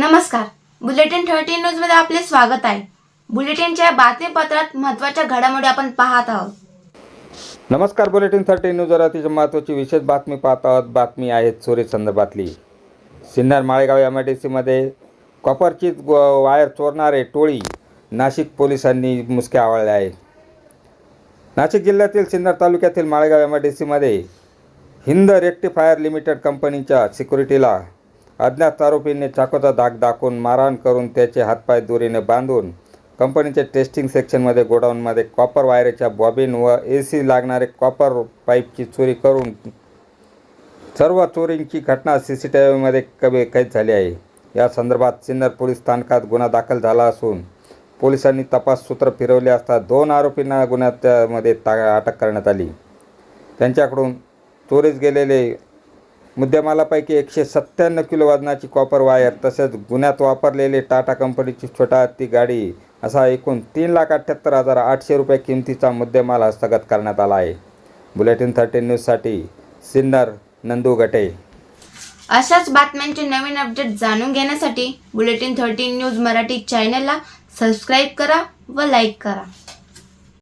नमस्कार. Bulletin thirteen न्यूजमध्ये आपले स्वागत आहे. बुलेटिनच्या बातमीपत्रात महत्त्वाच्या घडामोडी आपण पाहत आहोत. नमस्कार बुलेटिन थर्टीन न्यूज अतिशय महत्त्वाची विशेष बातमी पाहत आहोत. बातमी आहेत चोरी संदर्भातली. Sinnar Malegaon M I D सीमध्ये कॉपरची वायर चोरणारे टोळी नाशिक पोलिसांनी मुसके आवळले आहे नाशिक जिल्ह्यातील सिन्नर तालुक्यातील माळेगाव एम आय डी सीमध्ये हिंद रेक्टिफायर लिमिटेड कंपनीच्या सिक्युरिटीला अज्ञात आरोपींनी चाकूचा धाक दाखवून मारहाण करून त्याचे हातपाय दोरीने बांधून कंपनीच्या टेस्टिंग सेक्शनमध्ये गोडाऊनमध्ये कॉपर वायरच्या बॉबिन व ए सी लागणारे कॉपर पाईपची चोरी करून सर्व चोरींची घटना सी सी टी व्हीमध्ये कमी कैद झाली आहे. या संदर्भात सिन्नर पोलीस स्थानकात गुन्हा दाखल झाला असून पोलिसांनी तपास सूत्र फिरवले असता दोन आरोपींना गुन्ह्यामध्ये ता अटक करण्यात आली. त्यांच्याकडून चोरीस गेलेले मुद्देमालापैकी एकशे सत्त्याण्णव किलो वजनाची कॉपर वायर तसेच गुन्ह्यात वापरलेली टाटा कंपनीची छोटा हत्ती गाडी असा एकूण तीन लाख अठ्ठ्याहत्तर हजार आठशे रुपये किमतीचा मुद्देमाल हस्तगत करण्यात आला आहे. बुलेटिन थर्टीन न्यूजसाठी सिन्नर नंदू गटे. अशाच बातम्यांचे नवीन अपडेट जाणून घेण्यासाठी बुलेटिन थर्टीन न्यूज मराठी चॅनलला सबस्क्राईब करा व लाईक करा.